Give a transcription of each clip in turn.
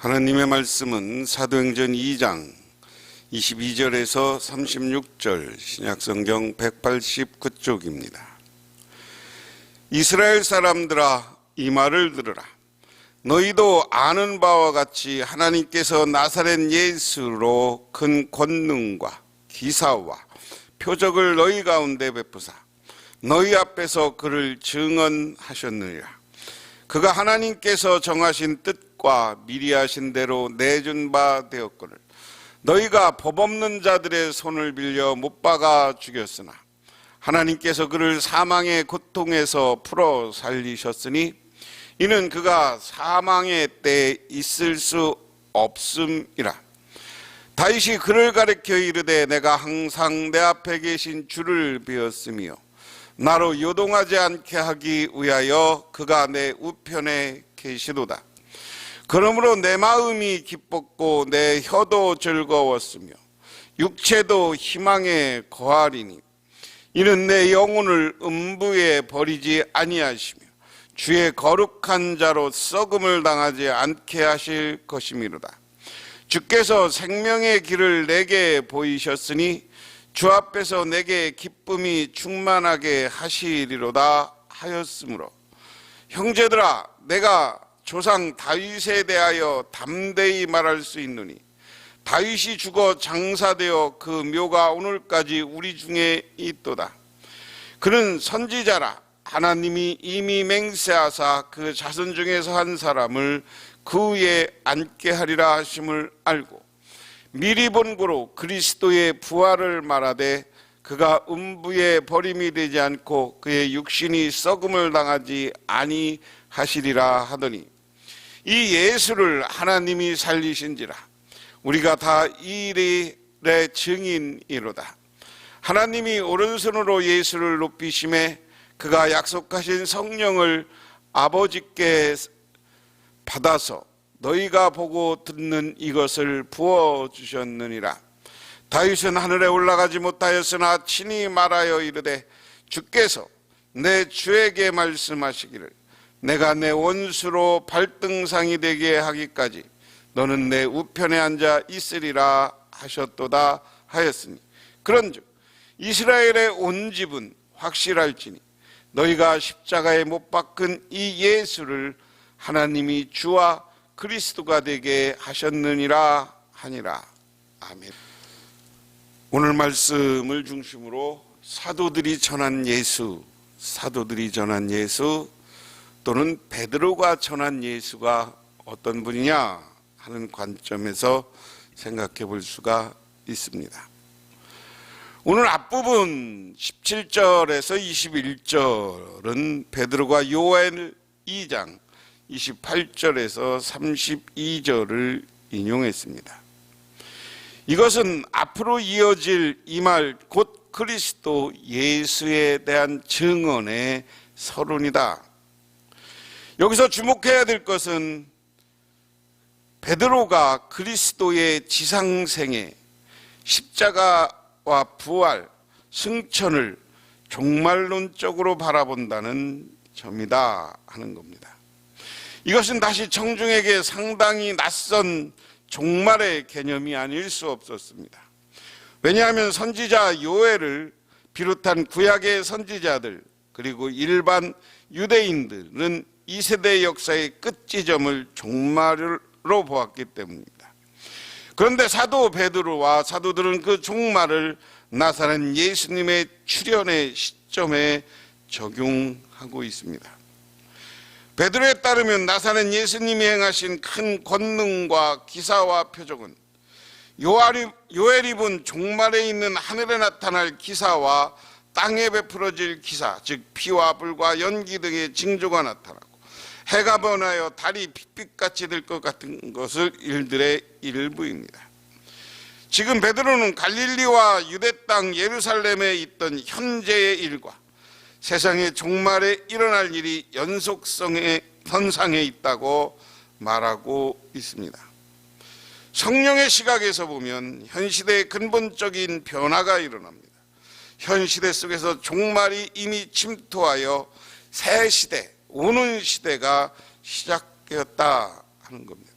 하나님의 말씀은 사도행전 2장 22절에서 36절 신약성경 189쪽입니다. 이스라엘 사람들아 이 말을 들으라. 너희도 아는 바와 같이 하나님께서 나사렛 예수로 큰 권능과 기사와 표적을 너희 가운데 베푸사 너희 앞에서 그를 증언하셨느니라. 그가 하나님께서 정하신 뜻 과 미리 하신 대로 내준 바 되었거늘 너희가 법 없는 자들의 손을 빌려 못 박아 죽였으나 하나님께서 그를 사망의 고통에서 풀어 살리셨으니 이는 그가 사망의 때에 있을 수 없음이라 다윗이 그를 가리켜 이르되 내가 항상 내 앞에 계신 주를 비었으며 나로 요동하지 않게 하기 위하여 그가 내 우편에 계시도다. 그러므로 내 마음이 기뻤고 내 혀도 즐거웠으며 육체도 희망에 거하리니 이는 내 영혼을 음부에 버리지 아니하시며 주의 거룩한 자로 썩음을 당하지 않게 하실 것이미로다. 주께서 생명의 길을 내게 보이셨으니 주 앞에서 내게 기쁨이 충만하게 하시리로다 하였으므로 형제들아 내가 조상 다윗에 대하여 담대히 말할 수 있느니 다윗이 죽어 장사되어 그 묘가 오늘까지 우리 중에 있도다. 그는 선지자라 하나님이 이미 맹세하사 그 자손 중에서 한 사람을 그 위에 앉게 하리라 하심을 알고 미리 본 고로 그리스도의 부활을 말하되 그가 음부에 버림이 되지 않고 그의 육신이 썩음을 당하지 아니하시리라 하더니 이 예수를 하나님이 살리신지라. 우리가 다 이 일의 증인이로다. 하나님이 오른손으로 예수를 높이심에 그가 약속하신 성령을 아버지께 받아서 너희가 보고 듣는 이것을 부어 주셨느니라. 다윗은 하늘에 올라가지 못하였으나 친히 말하여 이르되 주께서 내 주에게 말씀하시기를 내가 내 원수로 발등상이 되게 하기까지 너는 내 우편에 앉아 있으리라 하셨도다 하였으니 그런즉 이스라엘의 온 집은 확실할지니 너희가 십자가에 못 박은 이 예수를 하나님이 주와 그리스도가 되게 하셨느니라 하니라. 아멘. 오늘 말씀을 중심으로 사도들이 전한 예수, 사도들이 전한 예수 또는 베드로가 전한 예수가 어떤 분이냐 하는 관점에서 생각해 볼 수가 있습니다. 오늘 앞부분 17절에서 21절은 베드로가 요엘 2장 28절에서 32절을 인용했습니다. 이것은 앞으로 이어질 이 말 곧 그리스도 예수에 대한 증언의 서론이다. 여기서 주목해야 될 것은 베드로가 그리스도의 지상생애, 십자가와 부활, 승천을 종말론적으로 바라본다는 점이다 하는 겁니다. 이것은 다시 청중에게 상당히 낯선 종말의 개념이 아닐 수 없었습니다. 왜냐하면 선지자 요엘을 비롯한 구약의 선지자들 그리고 일반 유대인들은 이 세대 역사의 끝 지점을 종말로 보았기 때문입니다. 그런데 사도 베드로와 사도들은 그 종말을 나사렛 예수님의 출현의 시점에 적용하고 있습니다. 베드로에 따르면 나사렛 예수님이 행하신 큰 권능과 기사와 표적은 요엘이 본 종말에 있는 하늘에 나타날 기사와 땅에 베풀어질 기사, 즉 피와 불과 연기 등의 징조가 나타나고 해가 번하여 달이 빛빛같이 될 것 같은 것을 일들의 일부입니다. 지금 베드로는 갈릴리와 유대 땅 예루살렘에 있던 현재의 일과 세상의 종말에 일어날 일이 연속성의 현상에 있다고 말하고 있습니다. 성령의 시각에서 보면 현 시대의 근본적인 변화가 일어납니다. 현 시대 속에서 종말이 이미 침투하여 새 시대, 오는 시대가 시작되었다 하는 겁니다.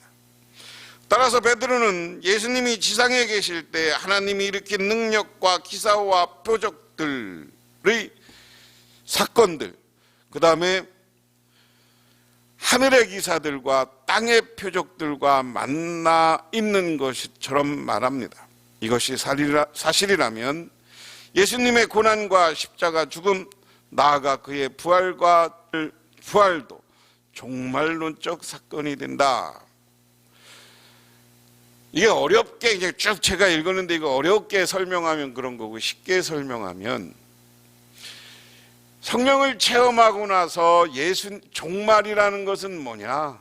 따라서 베드로는 예수님이 지상에 계실 때 하나님이 일으킨 능력과 기사와 표적들의 사건들, 그 다음에 하늘의 기사들과 땅의 표적들과 만나 있는 것처럼 말합니다. 이것이 사실이라면 예수님의 고난과 십자가 죽음, 나아가 그의 부활과 부활도 종말론적 사건이 된다. 이게 어렵게 이제 쭉 제가 읽었는데 이거 어렵게 설명하면 그런 거고 쉽게 설명하면 성령을 체험하고 나서 예수 종말이라는 것은 뭐냐?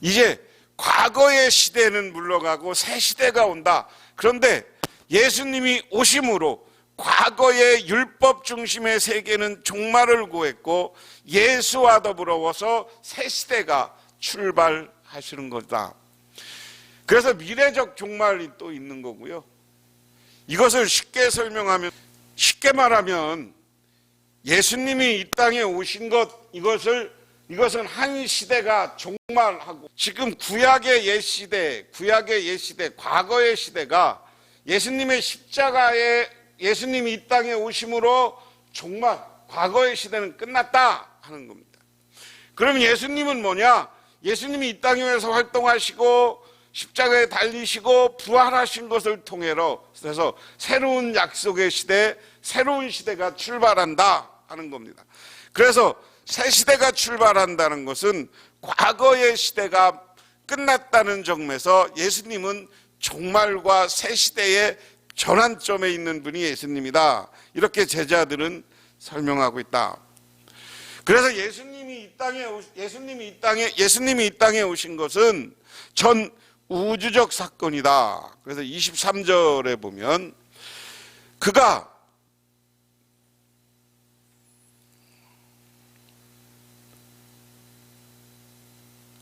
이제 과거의 시대는 물러가고 새 시대가 온다. 그런데 예수님이 오심으로 과거의 율법 중심의 세계는 종말을 구했고 예수와 더불어서 새 시대가 출발하시는 거다. 그래서 미래적 종말이 또 있는 거고요. 이것을 쉽게 설명하면 쉽게 말하면 예수님이 이 땅에 오신 것 이것을 이것은 한 시대가 종말하고 지금 구약의 옛 시대, 구약의 옛 시대, 과거의 시대가 예수님의 십자가에 예수님이 이 땅에 오심으로 종말, 과거의 시대는 끝났다 하는 겁니다. 그럼 예수님은 뭐냐? 예수님이 이 땅에 와서 활동하시고 십자가에 달리시고 부활하신 것을 통해서 그래서 새로운 약속의 시대, 새로운 시대가 출발한다 하는 겁니다. 그래서 새 시대가 출발한다는 것은 과거의 시대가 끝났다는 점에서 예수님은 종말과 새 시대의 전환점에 있는 분이 예수님이다. 이렇게 제자들은 설명하고 있다. 그래서 예수님이 이 땅에 예수님이 이 땅에 예수님이 이 땅에 오신 것은 전 우주적 사건이다. 그래서 23절에 보면 그가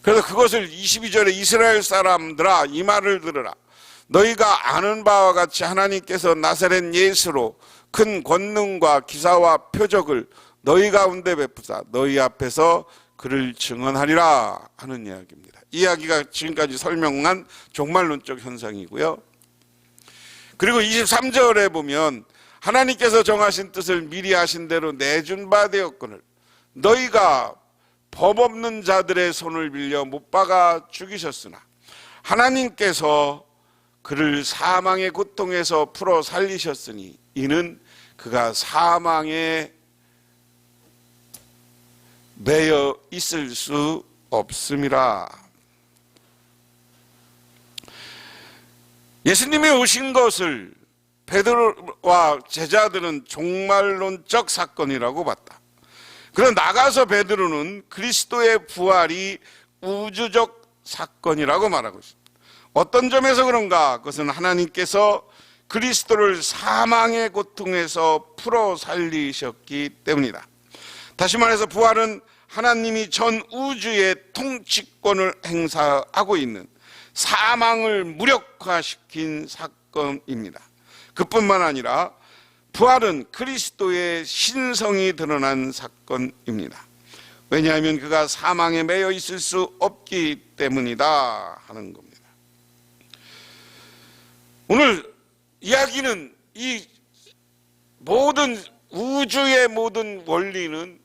그래서 그것을 22절에 이스라엘 사람들아 이 말을 들으라. 너희가 아는 바와 같이 하나님께서 나사렛 예수로 큰 권능과 기사와 표적을 너희 가운데 베푸사 너희 앞에서 그를 증언하리라 하는 이야기입니다. 이 이야기가 지금까지 설명한 종말론적 현상이고요. 그리고 23절에 보면 하나님께서 정하신 뜻을 미리 하신 대로 내준 바 되었거늘 너희가 법 없는 자들의 손을 빌려 못 박아 죽이셨으나 하나님께서 그를 사망의 고통에서 풀어 살리셨으니 이는 그가 사망에 매여 있을 수 없음이라. 예수님이 오신 것을 베드로와 제자들은 종말론적 사건이라고 봤다. 그럼 나가서 베드로는 그리스도의 부활이 우주적 사건이라고 말하고 있습니다. 어떤 점에서 그런가? 그것은 하나님께서 그리스도를 사망의 고통에서 풀어 살리셨기 때문이다. 다시 말해서 부활은 하나님이 전 우주의 통치권을 행사하고 있는 사망을 무력화시킨 사건입니다. 그뿐만 아니라 부활은 그리스도의 신성이 드러난 사건입니다. 왜냐하면 그가 사망에 매여 있을 수 없기 때문이다 하는 겁니다. 오늘 이야기는 이 모든 우주의 모든 원리는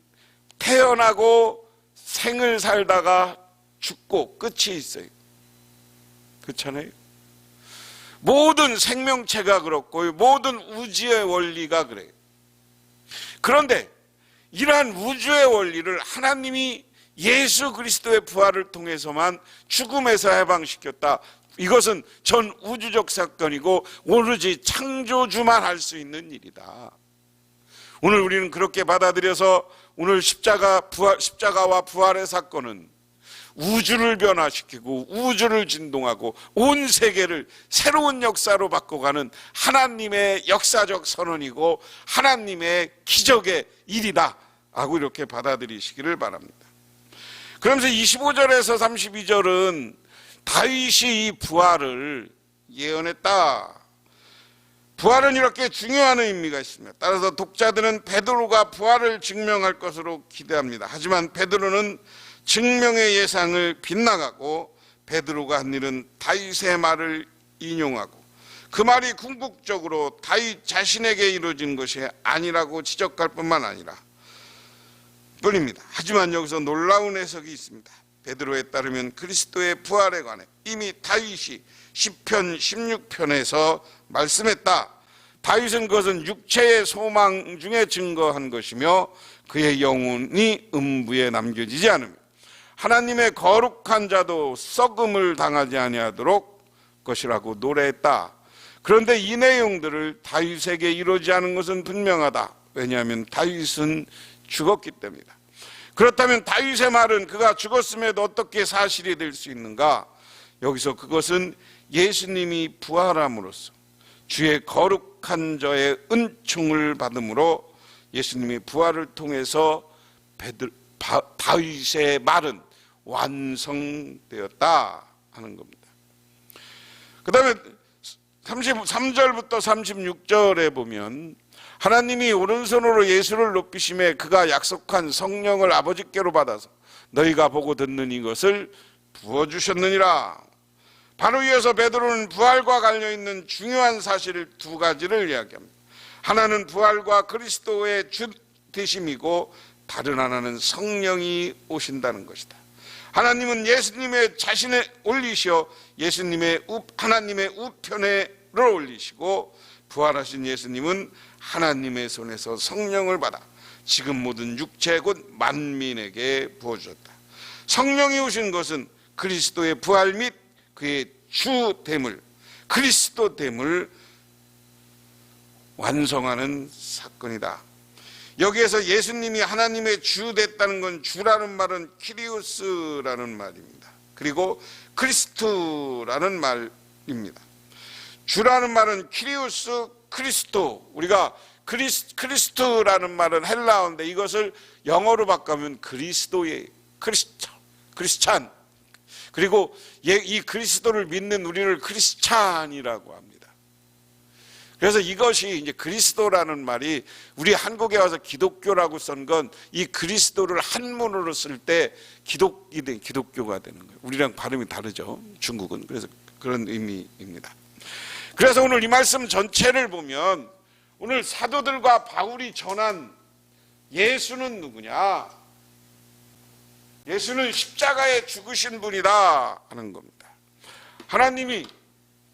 태어나고 생을 살다가 죽고 끝이 있어요. 그렇잖아요. 모든 생명체가 그렇고 모든 우주의 원리가 그래요. 그런데 이러한 우주의 원리를 하나님이 예수 그리스도의 부활을 통해서만 죽음에서 해방시켰다. 이것은 전 우주적 사건이고 오로지 창조주만 할 수 있는 일이다. 오늘 우리는 그렇게 받아들여서 오늘 십자가 부활, 십자가와 부활의 사건은 우주를 변화시키고 우주를 진동하고 온 세계를 새로운 역사로 바꿔가는 하나님의 역사적 선언이고 하나님의 기적의 일이다 하고 이렇게 받아들이시기를 바랍니다. 그러면서 25절에서 32절은 다윗이 이 부활을 예언했다. 부활은 이렇게 중요한 의미가 있습니다. 따라서 독자들은 베드로가 부활을 증명할 것으로 기대합니다. 하지만 베드로는 증명의 예상을 빗나가고 베드로가 한 일은 다윗의 말을 인용하고 그 말이 궁극적으로 다윗 자신에게 이루어진 것이 아니라고 지적할 뿐만 아니라 뿐입니다. 하지만 여기서 놀라운 해석이 있습니다. 베드로에 따르면 그리스도의 부활에 관해 이미 다윗이 시편 16편에서 말씀했다. 다윗은 그것은 육체의 소망 중에 증거한 것이며 그의 영혼이 음부에 남겨지지 않으며 하나님의 거룩한 자도 썩음을 당하지 아니하도록 것이라고 노래했다. 그런데 이 내용들을 다윗에게 이루어지지 않은 것은 분명하다. 왜냐하면 다윗은 죽었기 때문이다. 그렇다면 다윗의 말은 그가 죽었음에도 어떻게 사실이 될 수 있는가? 여기서 그것은 예수님이 부활함으로써 주의 거룩한 저의 은총을 받음으로 예수님이 부활을 통해서 다윗의 말은 완성되었다 하는 겁니다. 그 다음에 33절부터 36절에 보면 하나님이 오른손으로 예수를 높이심에 그가 약속한 성령을 아버지께로 받아서 너희가 보고 듣는 이것을 부어 주셨느니라. 바로 이어서 베드로는 부활과 관련 있는 중요한 사실 두 가지를 이야기합니다. 하나는 부활과 그리스도의 주 되심이고 다른 하나는 성령이 오신다는 것이다. 하나님은 예수님의 자신을 올리시어 예수님의 우, 하나님의 우편에를 올리시고 부활하신 예수님은 하나님의 손에서 성령을 받아 지금 모든 육체 곧 만민에게 부어주셨다. 성령이 오신 것은 그리스도의 부활 및 그의 주됨을 그리스도됨을 완성하는 사건이다. 여기에서 예수님이 하나님의 주 됐다는 건 주라는 말은 키리우스라는 말입니다. 그리고 크리스투라는 말입니다. 주라는 말은 키리우스 크리스토 우리가 크리스, 크리스토라는 말은 헬라어인데 이것을 영어로 바꾸면 그리스도의 크리스찬 크리스찬 그리고 이 그리스도를 믿는 우리를 크리스찬이라고 합니다. 그래서 이것이 이제 그리스도라는 말이 우리 한국에 와서 기독교라고 쓴 건 이 그리스도를 한문으로 쓸 때 기독이 된 기독교가 되는 거예요. 우리랑 발음이 다르죠. 중국은 그래서 그런 의미입니다. 그래서 오늘 이 말씀 전체를 보면 오늘 사도들과 바울이 전한 예수는 누구냐? 예수는 십자가에 죽으신 분이다 하는 겁니다. 하나님이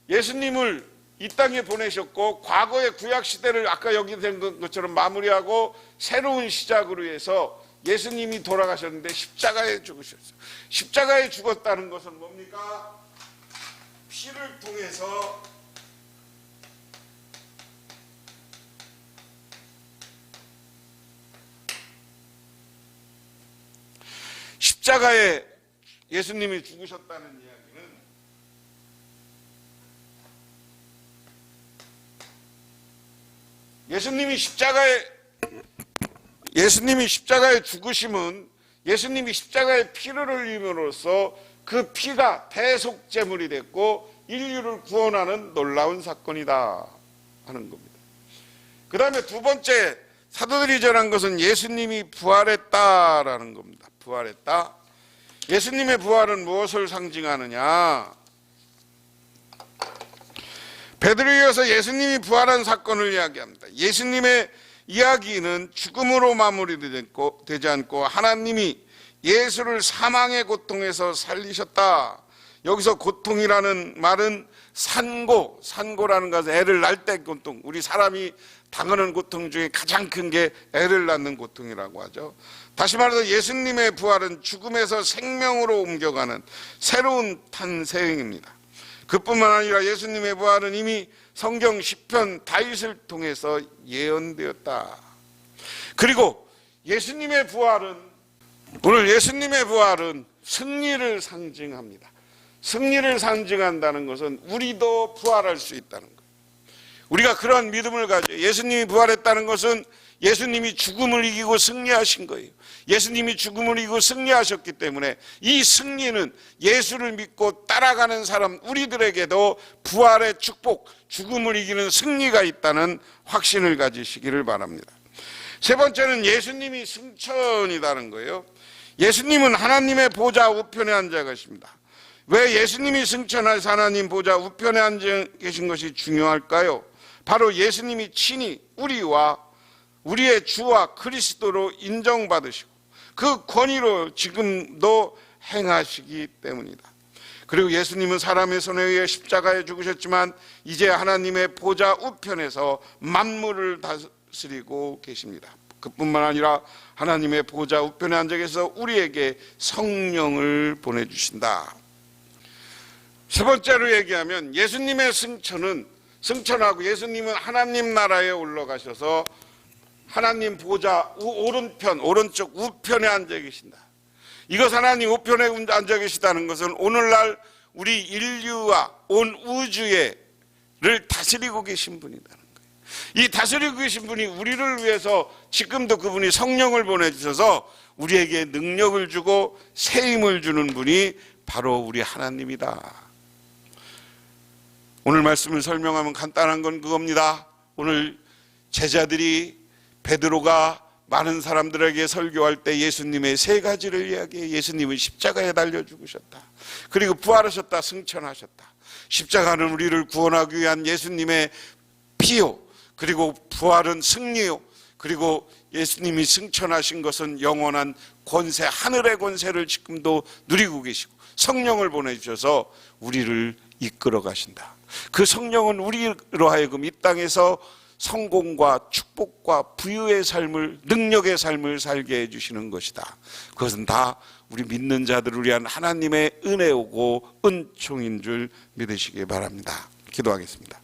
예수님을 이 땅에 보내셨고 과거의 구약 시대를 아까 여기 된 것처럼 마무리하고 새로운 시작으로 해서 예수님이 돌아가셨는데 십자가에 죽으셨어요. 십자가에 죽었다는 것은 뭡니까? 피를 통해서 십자가에 예수님이 죽으셨다는 이야기는 예수님이 십자가에 예수님이 십자가에 죽으심은 예수님이 십자가에 피를 흘림으로써 그 피가 대속 제물이 됐고 인류를 구원하는 놀라운 사건이다 하는 겁니다. 그 다음에 두 번째 사도들이 전한 것은 예수님이 부활했다라는 겁니다. 부활했다. 예수님의 부활은 무엇을 상징하느냐? 베드로이어서 예수님이 부활한 사건을 이야기합니다. 예수님의 이야기는 죽음으로 마무리되지 않고 하나님이 예수를 사망의 고통에서 살리셨다. 여기서 고통이라는 말은 산고, 산고라는 것은 애를 낳을 때 고통. 우리 사람이 당하는 고통 중에 가장 큰 게 애를 낳는 고통이라고 하죠. 다시 말해서 예수님의 부활은 죽음에서 생명으로 옮겨가는 새로운 탄생입니다. 그뿐만 아니라 예수님의 부활은 이미 성경 10편 다윗을 통해서 예언되었다. 그리고 예수님의 부활은 오늘 예수님의 부활은 승리를 상징합니다. 승리를 상징한다는 것은 우리도 부활할 수 있다는 거예요. 우리가 그런 믿음을 가져 예수님이 부활했다는 것은 예수님이 죽음을 이기고 승리하신 거예요. 예수님이 죽음을 이기고 승리하셨기 때문에 이 승리는 예수를 믿고 따라가는 사람 우리들에게도 부활의 축복, 죽음을 이기는 승리가 있다는 확신을 가지시기를 바랍니다. 세 번째는 예수님이 승천이라는 거예요. 예수님은 하나님의 보좌 우편에 앉아 계십니다. 왜 예수님이 승천하사 하나님 보좌 우편에 앉아 계신 것이 중요할까요? 바로 예수님이 친히 우리와 우리의 주와 그리스도로 인정받으시고 그 권위로 지금도 행하시기 때문이다. 그리고 예수님은 사람의 손에 의해 십자가에 죽으셨지만 이제 하나님의 보좌 우편에서 만물을 다스리고 계십니다. 그뿐만 아니라 하나님의 보좌 우편에 앉아 계셔서 우리에게 성령을 보내주신다. 세 번째로 얘기하면 예수님의 승천은 승천하고 예수님은 하나님 나라에 올라가셔서 하나님 보좌 우- 오른편 오른쪽 우편에 앉아 계신다. 이것 하나님 우편에 앉아 계시다는 것은 오늘날 우리 인류와 온 우주에를 다스리고 계신 분이라는 거예요. 이 다스리고 계신 분이 우리를 위해서 지금도 그분이 성령을 보내주셔서 우리에게 능력을 주고 새 힘을 주는 분이 바로 우리 하나님이다. 오늘 말씀을 설명하면 간단한 건 그겁니다. 오늘 제자들이 베드로가 많은 사람들에게 설교할 때 예수님의 세 가지를 이야기해 예수님은 십자가에 달려 죽으셨다. 그리고 부활하셨다. 승천하셨다. 십자가는 우리를 구원하기 위한 예수님의 피요. 그리고 부활은 승리요. 그리고 예수님이 승천하신 것은 영원한 권세, 하늘의 권세를 지금도 누리고 계시고 성령을 보내주셔서 우리를 이끌어 가신다. 그 성령은 우리로 하여금 이 땅에서 성공과 축복과 부유의 삶을 능력의 삶을 살게 해 주시는 것이다. 그것은 다 우리 믿는 자들을 위한 하나님의 은혜오고 은총인 줄 믿으시기 바랍니다. 기도하겠습니다.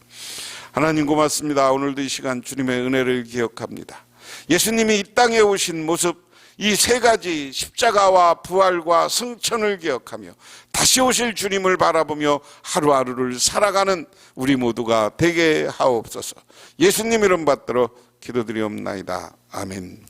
하나님 고맙습니다. 오늘도 이 시간 주님의 은혜를 기억합니다. 예수님이 이 땅에 오신 모습 이 세 가지 십자가와 부활과 승천을 기억하며 다시 오실 주님을 바라보며 하루하루를 살아가는 우리 모두가 되게 하옵소서. 예수님 이름 받들어 기도드리옵나이다. 아멘.